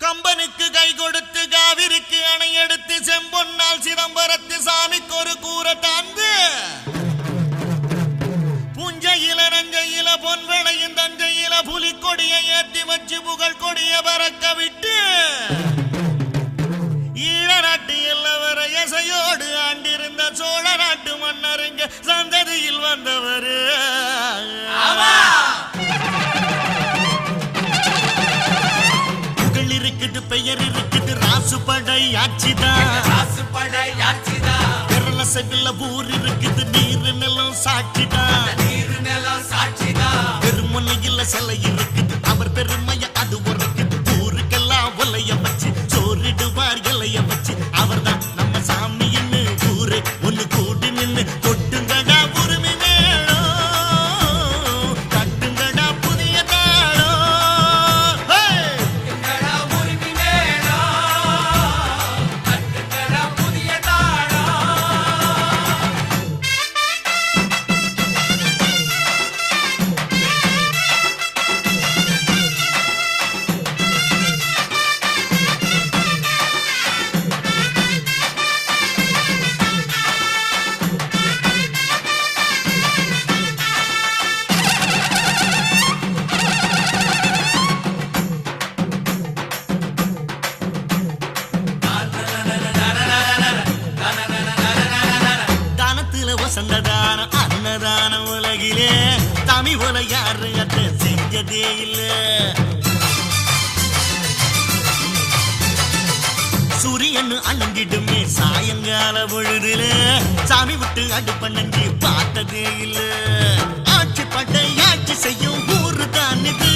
கம்பனுக்கு கை கொடுத்து காவிரிக்கு அணை எடுத்து செம்பொன்னால் சிதம்பரத்து சாமிக்கு ஒரு கூரை தாந்து புஞ்சையில நஞ்சையில பொன்வெளையும் தஞ்சையில புலிக்கொடியை ஏத்தி வச்சு புகழ் கொடிய பறக்க விட்டு ஈழ நாட்டு எல்லவர இசையோடு ஆண்டிருந்த சோழ நாட்டு மன்னருங்க சந்ததியில் வந்தவர். ஆமா. இருக்குது பெயர் இருக்குது ராசு படை ஆட்சிதான் விரல செவில ஊர் இருக்குது நீர் நிலம் சாட்சிதான் பெருமுனையில் சிலை இருக்குது அவர் பெருமைய சாயங்கால பொழுதுல சாமி விட்டு அடுப்ப நன்றி பார்த்ததே இல்லை. ஆட்சி பட்டை ஆட்சி செய்யும் ஊரு தான் இது.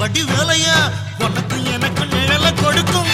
வடி வேலையா உனக்கு எனக்கு நிழலை கொடுக்கும்.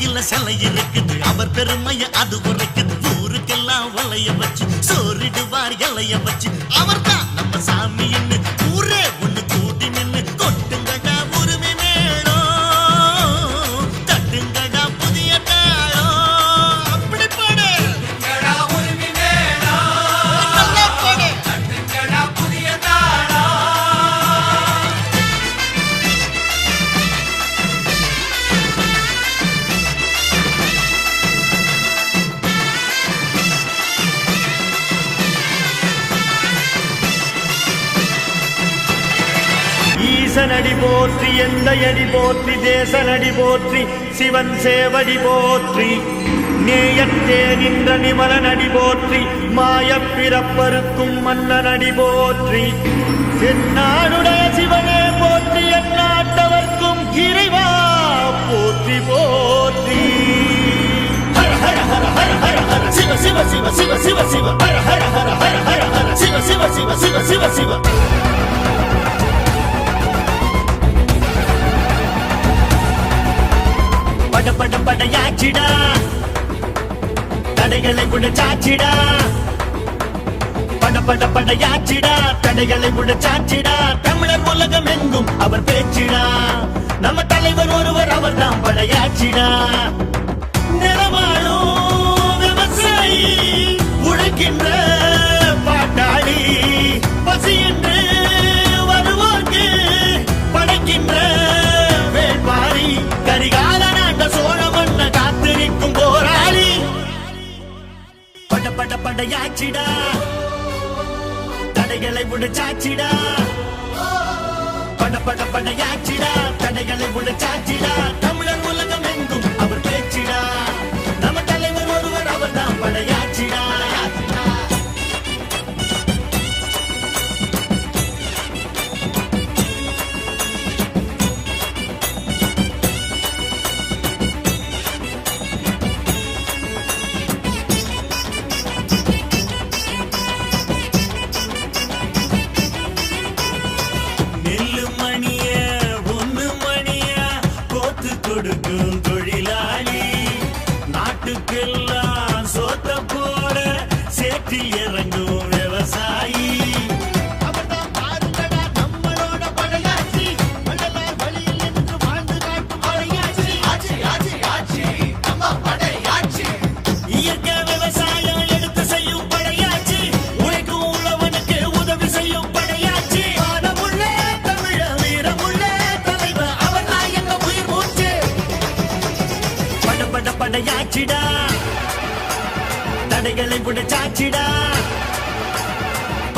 வாயில சிலை இருக்குது. அவர் பெருமைய அது உரைக்குது. ஊருக்கெல்லாம் வளைய வச்சு சோறிடுவார் இலைய வச்சு. அவர் தான் நம்ம சாமின்னு ஊரே ஈசனடி போற்றி எந்த அடி போற்றி தேசனடி போற்றி சிவன் சேவடி போற்றி. நேயத்தே நின்ற நிமலனடி போற்றி மாய பிறப்பருக்கும் மன்னனடி போற்றி. என்னாடுடைய சிவனே போற்றி என்னாட்டவர்க்கும் இறைவா போற்றி போற்றி. ஹர ஹர ஹர ஹர சிவ சிவ சிவ சிவ சிவ சிவ. ஹர ஹர ஹர ஹர ஹர சிவ சிவ சிவ சிவ சிவ சிவ சிவ. பட பட படையாச்சிடா. தடைகளை உடைச்சாச்சிடா. பட பட படையாச்சிடா. தடைகளை உடைச்சாச்சிடா. தமிழர் உலகம் எங்கும் அவர் பேச்சிடா. நம்ம தலைவர் ஒருவர் அவர்தான் படையாச்சிடா. நிலவாழும் விவசாயி உழைக்கின்ற பாட்டாளி வருவோர்க்கு படைக்கின்ற வேட்பாரி நாட்ட சோழ மன்ன காத்திருக்கும் போராளி. பட பட படையாச்சிடா. தடைகளை முடிச்சாச்சிடா பட பட படையாச்சிடா. தடைகளை முடிச்சாச்சிடா தமிழர் உலகம் எங்கும் அவர் கொடுக்கும்.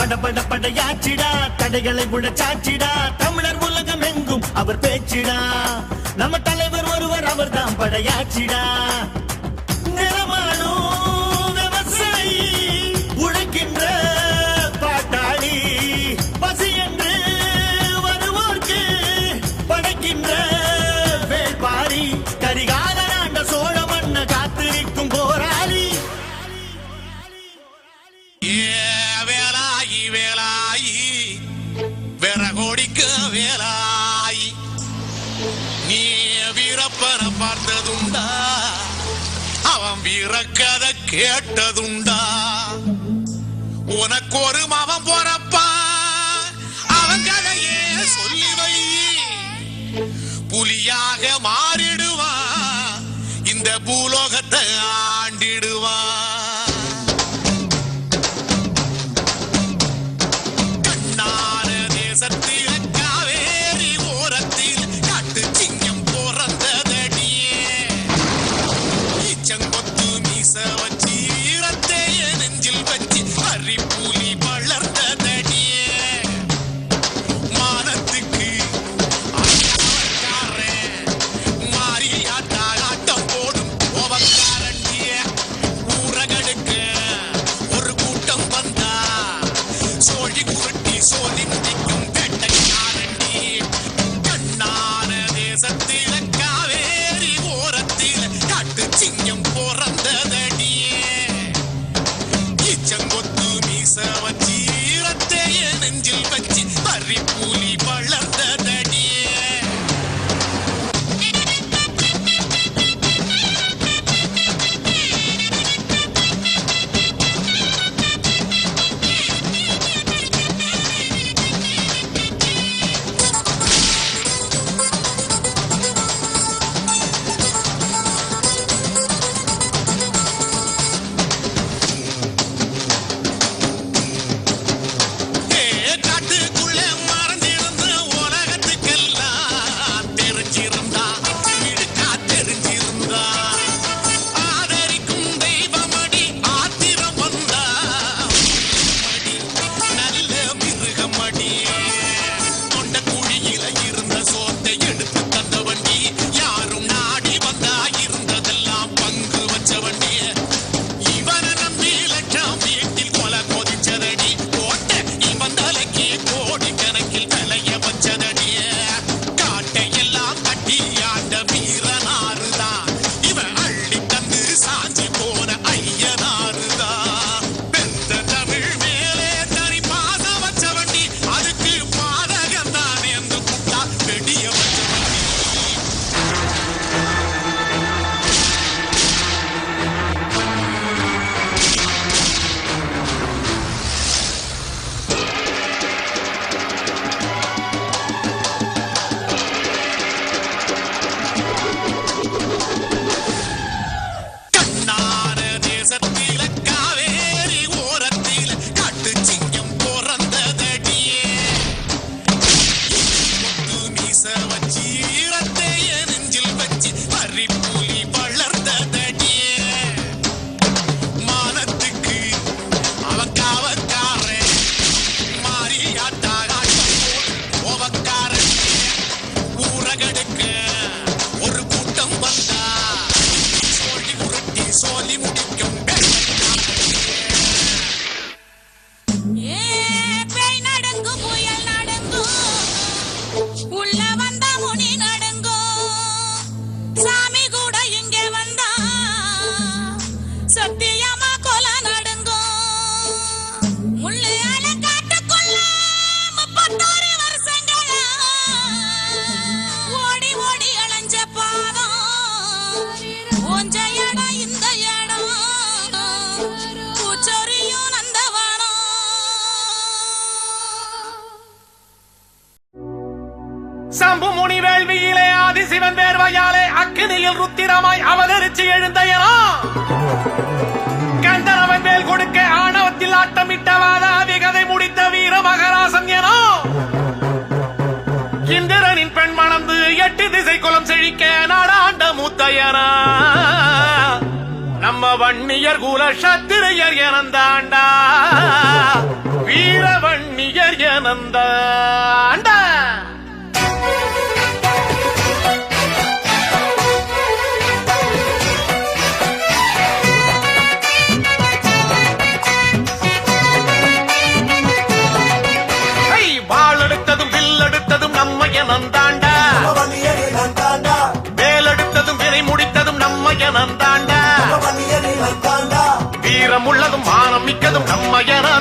பட பட படையாச்சிடா தடைகளை சாச்சிடா தமிழர் உலகம் எங்கும் அவர் பேச்சிடா. நம்ம தலைவர் ஒருவர் அவர்தான் படையாச்சிடா. பார்த்ததுண்டா. அவன் வீரக்கதை கேட்டதுண்டா. உனக்கு ஒரு மவன் வேர்வையாலே ருத்திரமாய் அவதரிச்சு எழுந்தையனா கந்தனவன் மேல் கொடுக்க ஆணவத்தில் ஆட்டமிட்டவாத அவிகதை முடித்த வீர மகராசன் எனோ? இந்திரனின் பெண் மணந்து எட்டு திசை குலம் செழிக்க நாடாண்ட மூத்தையனா நம்ம வன்னியர் குல சத்திரையர் எனந்தாண்டா. வீர வன்னியர் எனந்தாண்டா வில்லெடுத்ததும் நம்ம எனந்தாண்டா வேலெடுத்ததும் வினை முடித்ததும் நம்ம எனந்தாண்டா வீரமுள்ளதும் மானம் மிக்கதும் நம்ம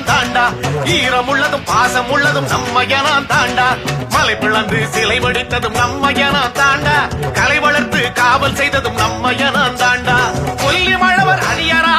தாண்டா ஈரமுள்ளதும் பாசம் உள்ளதும் நம்ம தாண்டா மலை பிளந்து சிலை வடித்ததும் நம்ம தாண்டா கலை வளர்த்து காவல் செய்ததும் நம்ம தாண்டா கொல்லி மழவர் அடியராக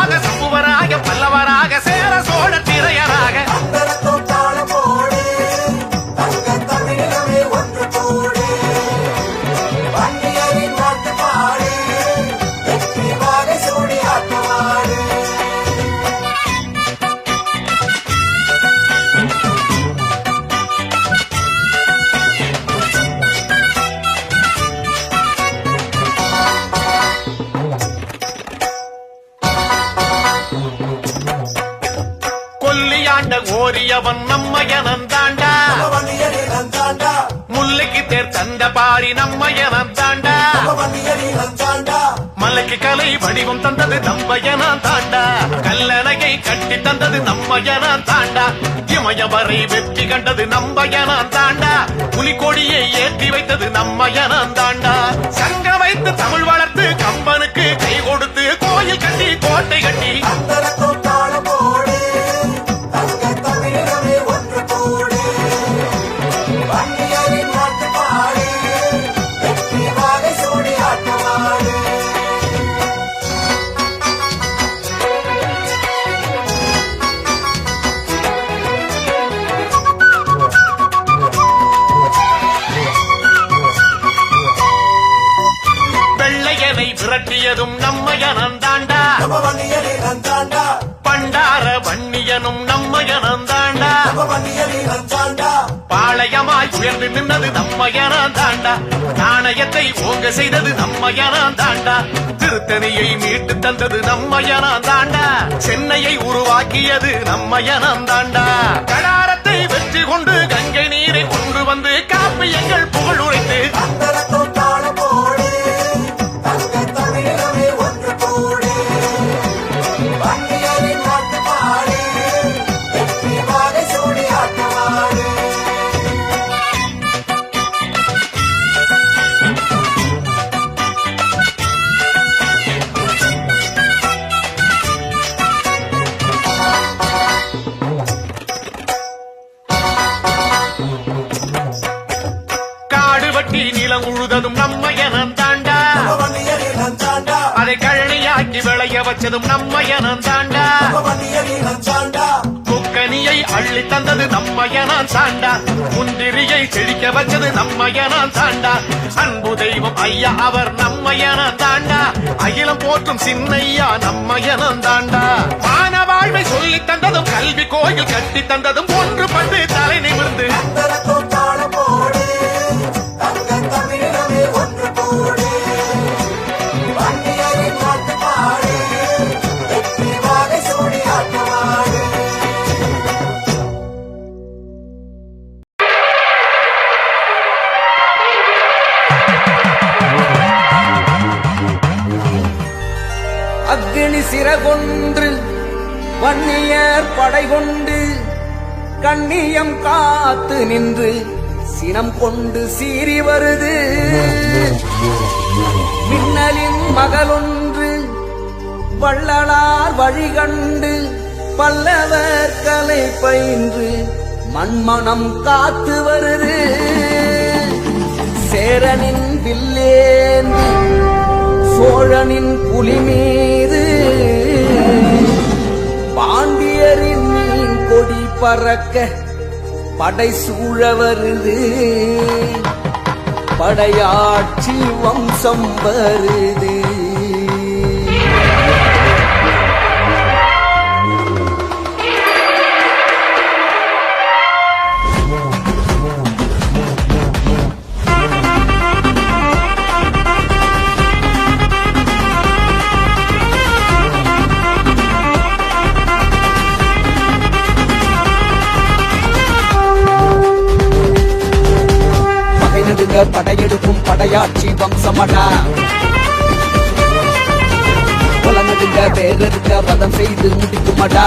கோரியவன் ஓரியவன் நம்ம தாண்டா முல்லைக்கு தேர் தந்த பாரி நம்ம தாண்டா மலைக்கு கலை வடிவம் தந்தது நம்ம தாண்டா கல்லணையை கட்டி தந்தது நம்ம தாண்டா இமயவரை வெற்றி கண்டது நம்ம தாண்டா புலிக்கொடியை ஏற்றி வைத்தது நம்ம தாண்டா சங்க வைத்து தமிழ் வளர்த்து கம்பனுக்கு கை கொடுத்து கோயில் கட்டி கோட்டை கட்டி. நாணயத்தை ஓங்க செய்தது நம்ம தாண்டா. திருத்தணியை மீட்டு தந்தது நம்ம தாண்டா. சென்னையை உருவாக்கியது நம்ம தாண்டா. கடாரத்தை வெற்றி கொண்டு கங்கை நீரை கொண்டு வந்து காப்பியங்கள் புகழ் உரைத்து வட்டி நிலம் உழுததும் நம்ம தாண்டா. அதை கழனியாக்கி விளைய வச்சதும் நம்ம தாண்டா. முக்கனியை அள்ளி தந்தது நம்ம தாண்டா. முந்திரியை செழிக்க வச்சது நம்ம தாண்டா. அன்பு தெய்வம் ஐயா அவர் நம்ம தாண்டா. அகிலம் போற்றும் சின்னையா நம்ம தாண்டா. மான வாழ்வை சொல்லி தந்ததும் கல்வி கோயில் கட்டி தந்ததும் ஒன்று பட்டு தலை நிமிர்ந்து. கொண்டு சீறி வருது. மின்னலின் மகளொன்று வள்ளலார் வழிகண்டு பல்லவர் கலை பயின்று மண்மனம் காத்து வருது. சேரனின் வில்லேந்து சோழனின் புலி மீது பாண்டியரின் மீன் கொடி பறக்க படை சூழ வருது. படையாட்சி வம்சம் வருது. வம்சமடா வம்சமடா புலநடுங்க வேறெடுக்க வதம் செய்து முடிக்குமடா.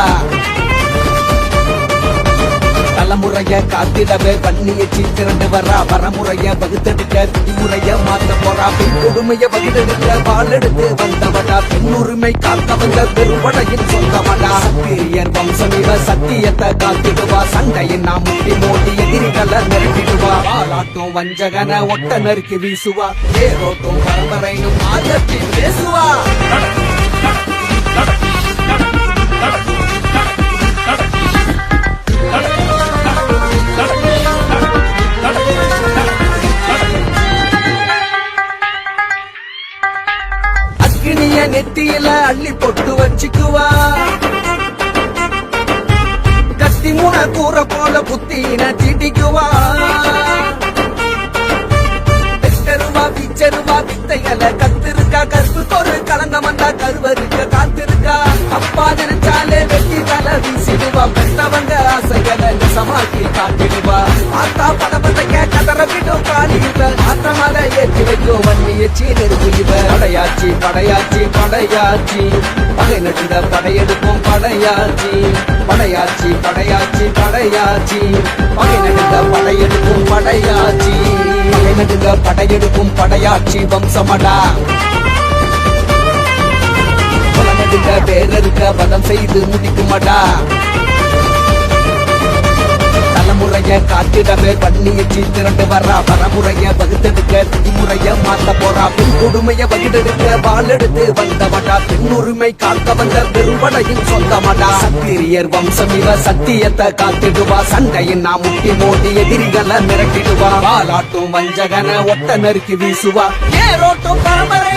தலைமுறைய காத்திடவே பண்ணியச்சி திரண்டு வரா வரமுறைய வகுத்தெடுக்க விதிமுறைய மாத்த போறா பெண் கொடுமைய வகுத்தெடுக்க வாழெடுத்து வந்தவடா பெண்ணுரிமை காத்தவங்க பெருவடையின் சொந்தவடா சத்திரியர் வம்சம் இவ சத்தியத்தை காத்திடுவா. சண்டையின் நாம் முட்டி மோதி எதிரிகளை நெருக்கிடுவா பாராட்டும் வஞ்சகன ஒட்ட நறுக்கி வீசுவா. ஏரோட்டும் பரம்பரையும் ஆதத்தி பேசுவா. அக்கினிய நெத்தியில அள்ளி பொட்டு வச்சுக்குவா. கத்தி மூண கூற போல புத்தின திட்டிக்குவா பெற்றருவா பிச்சருவா பித்தையல கத்திருக்கா. கருப்பு ஒரு கலங்கம் வந்தா கருவருக்க காத்திருக்கா. அப்பா நினைச்சாலே வெட்டி தலை வீசிடுவா. பெற்றவங்க ஆசைகளை சமாக்கி காட்டிடுவா. ஆத்தா படம் கதற விடும் காலியில. ஆத்த ஏற்றி வைக்கும் வன்னி எச்சி நெருப்பு இவ படையாச்சி படையாச்சி படையாச்சி. பகை நடுங்க படையெடுப்போம் படையாச்சி. படையாச்சி படையாச்சி படையாச்சி. பகை நடுங்க படையெடுப்போம் படையாச்சி. பகை நடுங்க படையெடுக்கும் படையாச்சி வம்சமடா. பேரருக்க பதம் செய்து முடிக்குமடா. தலைமுறைய காத்திடமே பண்ணியச்சி திரண்டு வர்றா வரமுறைய வகுத்தெடுக்க விதிமுறைய மாத்த போறா. பெண் கொடுமைய வகிடெடுக்க வாழெடுத்து வந்தவடா. பெண்ணுரிமை காக்க வந்த பெரும்படையின் சொந்தமடா. சத்திரியர் வம்சம் இவ சத்தியத்தை காத்திடுவா. சண்டையின் நாம் முட்டி மோதி எதிரிகளை மிரட்டிடுவா. பாலாட்டும் வஞ்சகன ஒட்ட நறுக்கி வீசுவா. ஏரோட்டும் பரம்பரை